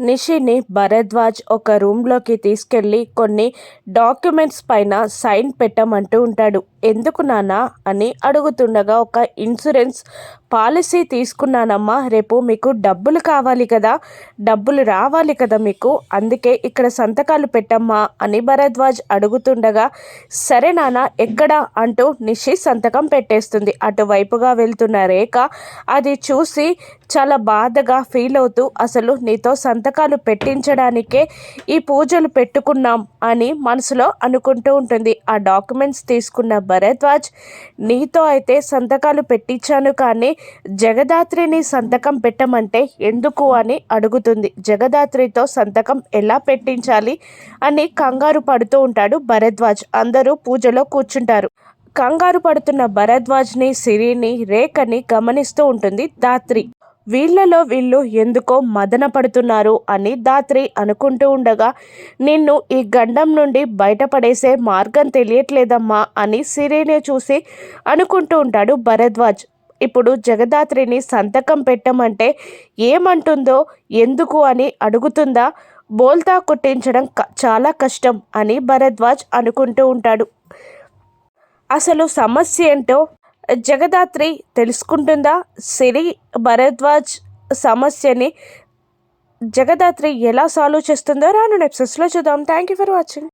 నిషిని భరద్వాజ్ ఒక రూమ్లోకి తీసుకెళ్ళి కొన్ని డాక్యుమెంట్స్ పైన సైన్ పెట్టమంటూ ఉంటాడు. ఎందుకు నాన్న? అని అడుగుతుండగా ఒక ఇన్సూరెన్స్ పాలసీ తీసుకున్నానమ్మా రేపు మీకు డబ్బులు కావాలి కదా డబ్బులు రావాలి కదా మీకు అందుకే ఇక్కడ సంతకాలు పెట్టమ్మా అని భరద్వాజ్ అడుగుతుండగా సరే నాన్న ఎక్కడ అంటూ నిషి సంతకం పెట్టేస్తుంది. అటువైపుగా వెళ్తున్న రేఖ అది చూసి చాలా బాధగా ఫీల్ అవుతూ అసలు నీతో సంతకాలు పెట్టించడానికే ఈ పూజలు పెట్టుకున్నాం అని మనసులో అనుకుంటూ ఉంటుంది. ఆ డాక్యుమెంట్స్ తీసుకున్న భరద్వాజ్ నీతో అయితే సంతకాలు పెట్టించాను కానీ జగదాత్రిని సంతకం పెట్టమంటే ఎందుకు అని అడుగుతుంది. జగదాత్రితో సంతకం ఎలా పెట్టించాలి అని కంగారు పడుతూ ఉంటాడు భరద్వాజ్. అందరూ పూజలో కూర్చుంటారు. కంగారు పడుతున్న భరద్వాజ్ని సిరిని రేఖని గమనిస్తూ ఉంటుంది దాత్రి వీళ్ళలో వీళ్ళు ఎందుకో మదన పడుతున్నారు అని దాత్రి అనుకుంటూ ఉండగా నిన్ను ఈ గండం నుండి బయటపడేసే మార్గం తెలియట్లేదమ్మా అని సిరేనే చూసి అనుకుంటూ ఉంటాడు భరద్వాజ్. ఇప్పుడు జగదాత్రిని సంతకం పెట్టమంటే ఏమంటుందో ఎందుకు అని అడుగుతుందా? బోల్తా కొట్టించడం చాలా కష్టం అని భరద్వాజ్ అనుకుంటూ ఉంటాడు. అసలు సమస్య ఏంటో జగదాత్రి తెలుసుకుంటుందా? సిరి భరద్వాజ్ సమస్యని జగదాత్రి ఎలా సాల్వ్ చేస్తుందో రాను నెప్సెస్లో చూద్దాం. Thank you for watching